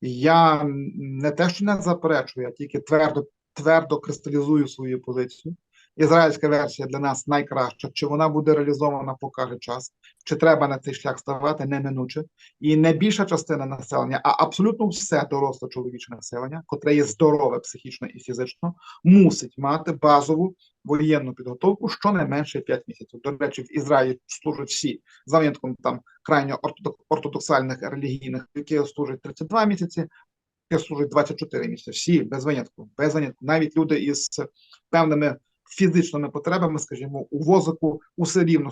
Я не те, що не заперечую, я тільки твердо, твердо кристалізую свою позицію. Ізраїльська версія для нас найкраща. Чи вона буде реалізована, покаже час. Чи треба на цей шлях ставати неминуче. І не більша частина населення, а абсолютно все доросле чоловіче населення, котре є здорове психічно і фізично, мусить мати базову воєнну підготовку щонайменше 5 місяців. До речі, в Ізраїлі служать всі за винятком там крайньо ортодоксальних релігійних, які служать 32 місяці, які служать 24 місяці. Всі без винятку, без винятку. Навіть люди із певними фізичними потребами, скажімо, у возику усе рівно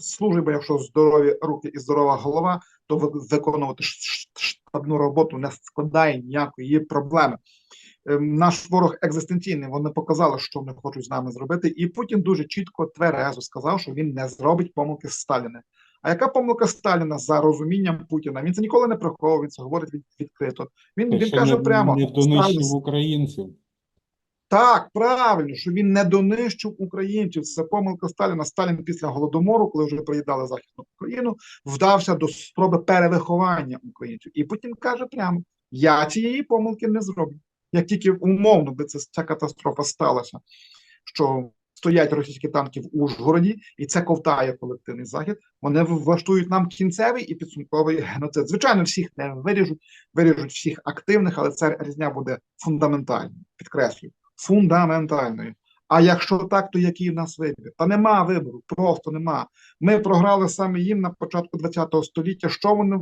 служить, бо якщо здорові руки і здорова голова, то ви- виконувати штабну роботу не складає ніякої проблеми. Ем, Наш ворог екзистенційний, вони показали, що вони хочуть з нами зробити, і Путін дуже чітко тверезо сказав, що він не зробить помилки Сталіна. А яка помилка Сталіна за розумінням Путіна? Він це ніколи не приховує, він це говорить від- відкрито. Він, він каже не, прямо не Сталін українців. Так, правильно, що він не донищив українців. Це помилка Сталіна. Сталін після голодомору, коли вже приїдали Західну Україну, вдався до спроби перевиховання українців. І Путін каже прямо: я цієї помилки не зроблю. Як тільки умовно би це ця катастрофа сталася, що стоять російські танки в Ужгороді, і це ковтає колективний захід. Вони влаштують нам кінцевий і підсумковий геноцид. Звичайно, всіх не виріжуть, виріжуть всіх активних, але ця різня буде фундаментальною. Підкреслюю фундаментальною. А якщо так, то який в нас вибір? Та нема вибору, просто нема. Ми програли саме їм на початку ХХ століття. Що вони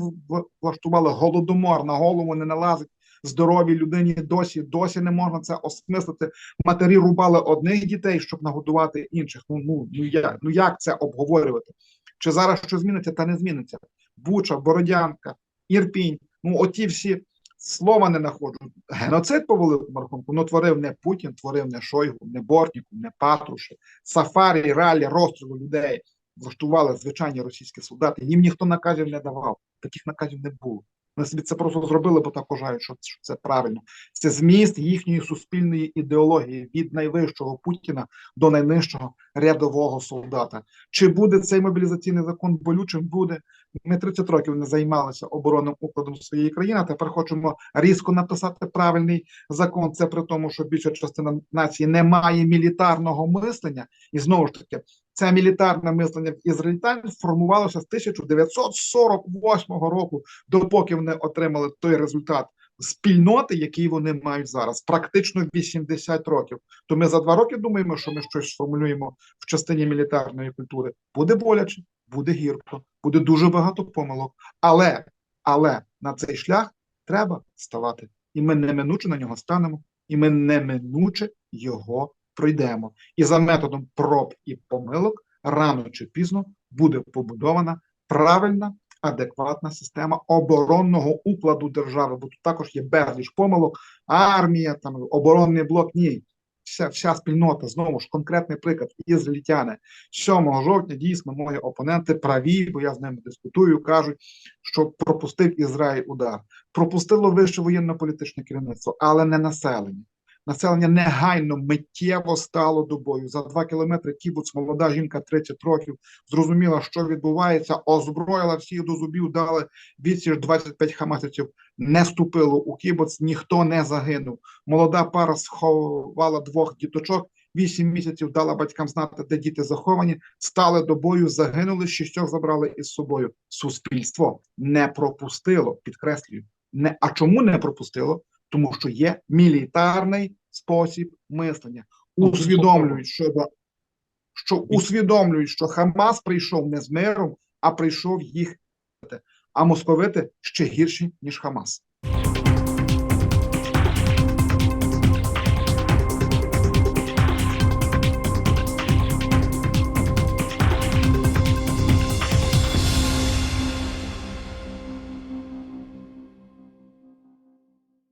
влаштували? Голодомор на голову не налазить здоровій людині. Досі досі не можна це осмислити. Матері рубали одних дітей, щоб нагодувати інших. Ну ну ну як ну як це обговорювати? Чи зараз що зміниться? Та не зміниться. Буча, Бородянка, Ірпінь. Ну оті всі слова не знаходжу. Геноцид по великому рахунку, ну творив не Путін, творив не Шойгу, не Бортніков, не Патрушев. Сафарі, ралі, розстрілу людей влаштували звичайні російські солдати. Їм ніхто наказів не давав. Таких наказів не було. Вони собі це просто зробили, бо так вважають, що це правильно. Це зміст їхньої суспільної ідеології від найвищого Путіна до найнижчого рядового солдата. Чи буде цей мобілізаційний закон болючим? Буде. Ми 30 років не займалися оборонним укладом своєї країни. Тепер хочемо різко написати правильний закон. Це при тому, що більша частина нації не має мілітарного мислення, і знову ж таки, це мілітарне мислення в ізраїльтян формувалося з 1948 року, допоки вони отримали той результат спільноти, який вони мають зараз, практично 80 років. То ми за два роки думаємо, що ми щось сформулюємо в частині мілітарної культури. Буде боляче, буде гірко, буде дуже багато помилок. Але, але на цей шлях треба ставати. І ми неминуче на нього станемо, і ми неминуче його пройдемо. І за методом проб і помилок рано чи пізно буде побудована правильна, адекватна система оборонного укладу держави, бо тут також є безліч помилок, армія, там оборонний блок. Ні, вся, вся спільнота, знову ж конкретний приклад, ізраїльтяни. 7 жовтня дійсно мої опоненти праві, бо я з ними дискутую, кажуть, що пропустив Ізраїль удар. Пропустило вище воєнно-політичне керівництво, але не населення. Населення негайно миттєво стало до бою. За два кілометри кібуц, молода жінка 30 років, зрозуміла, що відбувається, озброїла всіх до зубів, дали відсіч 25 хамасівців, не ступило у кібуц, ніхто не загинув. Молода пара сховала двох діточок, вісім місяців дала батькам знати, де діти заховані, стали до бою, загинули, шістьох забрали із собою. Суспільство не пропустило, підкреслюю. Не, а чому не пропустило? Тому що є мілітарний спосіб мислення. Усвідомлюють, що, що усвідомлюють, що Хамас прийшов не з миром, а прийшов їх. А московити ще гірші, ніж Хамас.